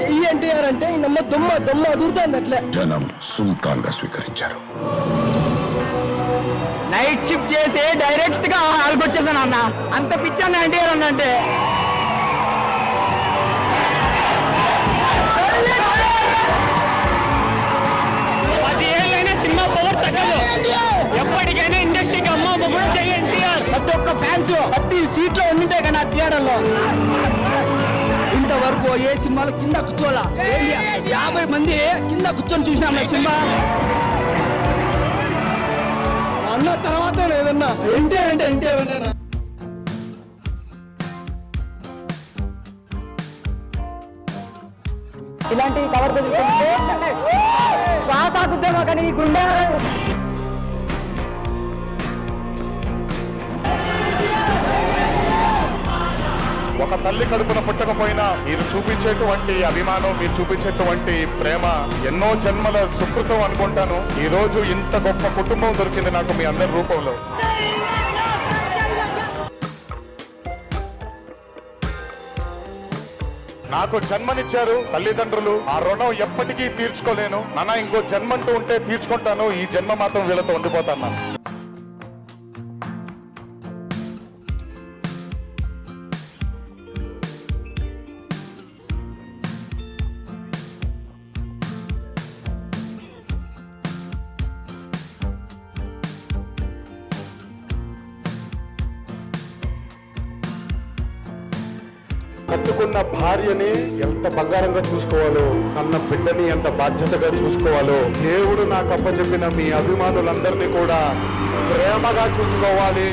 చెయ్యి ఎన్టీఆర్ అంటే నమ్మ దుమ్మ దుమ్మ అదురుతుంది అట్లే. జనం సుల్తాన్గా స్వీకరించారు. నైట్ షిఫ్ట్ చేసి డైరెక్ట్గా హాల్కి వచ్చేసాను అన్న. అంత పిచ్చాను ఎన్టీఆర్ అన్న అంటే పది ఏళ్ళైనా సినిమా పవర్ తగ్గదు. ఎప్పటికైనా ఇండస్ట్రీకి అమ్మ కూడా ఎన్టీఆర్. ప్రతి ఒక్క ఫ్యాన్స్ ప్రతి సీట్లో ఉండింటే కానీ ఆ థియేటర్ లో ఇంతవరకు ఏ సినిమాలో కింద కూర్చోవాలా? యాభై మంది కింద కూర్చొని చూసినాం సినిమా? అన్న తర్వాత ఏదన్నా ఎన్టీఆర్ అంటే అంటే ఇలాంటి కవర్ శ్వాస ఆగుద్దేమో కానీ ఈ గుండె ఒక తల్లి కడుపున పుట్టకపోయినా మీరు చూపించేటువంటి అభిమానం మీరు చూపించేటువంటి ప్రేమ ఎన్నో జన్మల సుకృతం అనుకుంటాను. ఈ రోజు ఇంత గొప్ప కుటుంబం దొరికింది నాకు మీ అందరి రూపంలో. నాకు జన్మనిచ్చారు తల్లిదండ్రులు. ఆ రుణం ఎప్పటికీ తీర్చుకోలేను. నాన్న ఇంకో జన్మంటూ ఉంటే తీర్చుకుంటాను. ఈ జన్మ మాత్రం వీళ్ళతో ఉండిపోతాను కట్టుకున్న భార్యని ఎంత బంగారంగా చూసుకోవాలో కన్న బిడ్డని ఎంత బాధ్యతగా చూసుకోవాలో దేవుడు నాకు అప్పచెప్పిన మీ అభిమానులందరినీ కూడా ప్రేమగా చూసుకోవాలి.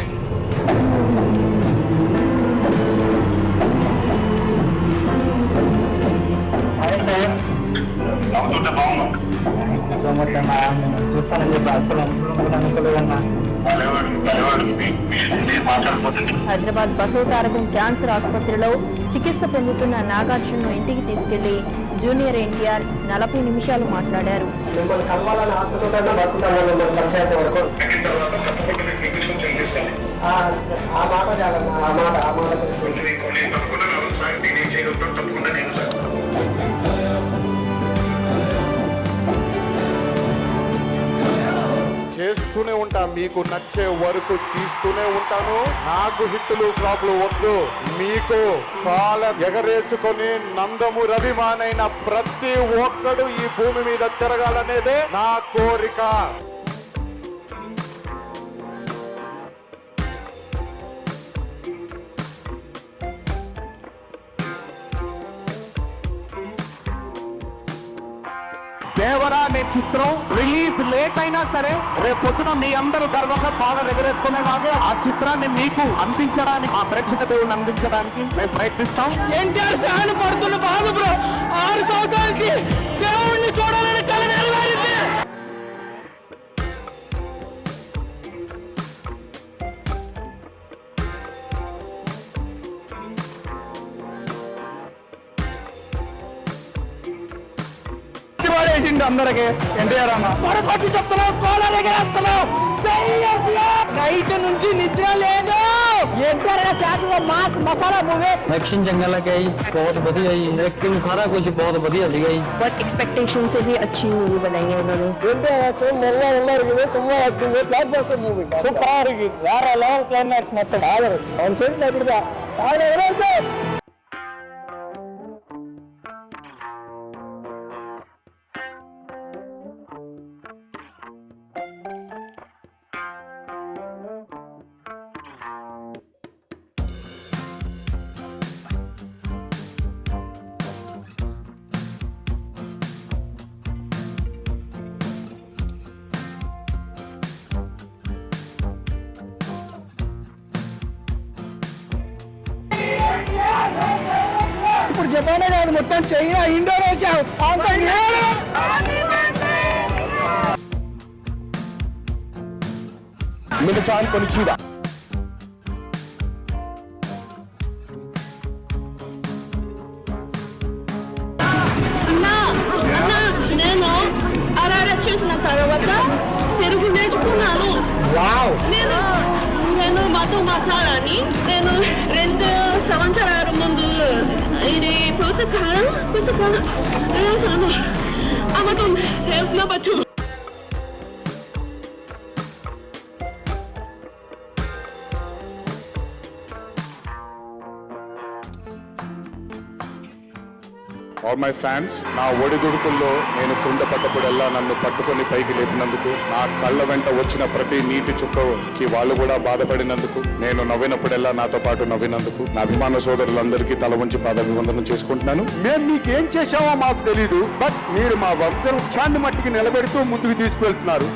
హైదరాబాద్ బసవతారకం క్యాన్సర్ ఆసుపత్రిలో చికిత్స పొందుతున్న నాగార్జున ఇంటికి తీసుకెళ్ళి జూనియర్ ఎన్టీఆర్ నలభై నిమిషాలు మాట్లాడారు. ఆ మాట ఆ మాట ఆ మాట తెలిసి చేస్తూనే ఉంటా మీకు నచ్చే వరకు తీస్తూనే ఉంటాను. నాకు హిట్లు ఫ్లాప్లు వద్దు. మీకు కాల ఎగరేసుకొని నందము రవిమానైన ప్రతి ఒక్కడు ఈ భూమి మీద తిరగాలనేదే నా కోరిక. దేవరా అనే చిత్రం రిలీజ్ లేట్ అయినా సరే రేపు పొద్దున మీ అందరూ గర్వంగా బాగా ఎగరేసుకునేలాగే ఆ చిత్రాన్ని మీకు అందించడానికి ఆ ప్రేక్షక దేవుని అందించడానికి మేము ప్రయత్నిస్తాం. ఎన్టీఆర్ సహాయం పడుతున్న బాధ ఏంటి అందరికి ఎన్టీఆర్ అన్న పడకొట్టి చెప్తున్నావు కోలర్ ఎగరేస్తున్నావు నైట్ నుంచి నిద్ర లేదు ਮਾਸ ਮਸਾਲਾ ਮੂਵੇ ਐਕਸ਼ਨ ਚੰਗਾ ਲੱਗਾ ਜੀ ਬਹੁਤ ਵਧੀਆ ਜੀ ਐਕਟਿੰਗ ਸਾਰਾ ਕੁਝ ਬਹੁਤ ਵਧੀਆ ਸੀਗਾ ਜੀ ਬਟ ਐਕਸਪੈਕਟੇਸ਼ਨ ਸੇ ਵੀ ਅੱਛੀ ਮੂਵੀ ਬਣਾਈ ਹੈ ਉਹਨਾਂ ਨੇ ரொம்ப ஆக்ஷன் நல்லா நல்லா இருக்குது சும்மா ஆக்டிங் பிளாக் பாஸ்டர் மூவி சூப்பரா இருக்கு வேற லெவல் கிளைமேக்ஸ் மொத்தம் ஆதரவு அவன் சொல்லி அப்படிதான் ஆதரவு జపానే కాదు మొత్తం చైనా ఇండోనేషియా హాంకాంగ్ మినసాన్ కొనిచీడా అన్నా అన్నా నేను ఆర్ఆర్ఎఫ్ చూసిన తర్వాత తెలుగు నేర్చుకున్నాను. నేను నేను మధు మసాలాని నేను రెండు Sawancara Romandu, iré Pusacara, Pusacara, Sano, Amazon, Sales Number 2. All my fans నా ఒడిదుడుకుల్లో నేను క్రింద పడ్డప్పుడల్లా నన్ను పట్టుకొని పైకి లేపినందుకు నా కళ్ళ వెంట వచ్చిన ప్రతి నీటి చుక్కకి వాళ్ళు కూడా బాధపడినందుకు నేను నవ్వినప్పుడల్లా నాతో పాటు నవ్వినందుకు నా అభిమాన సోదరులందరికీ తల ఉంచి పాదాభివందనం చేసుకుంటున్నాను. మేము మీకేం చేశామో మాకు తెలియదు బట్ మీరు మా వంశవృక్షాన్ని మట్టికి నిలబెడుతూ ముందుకు తీసుకువెళ్తున్నారు.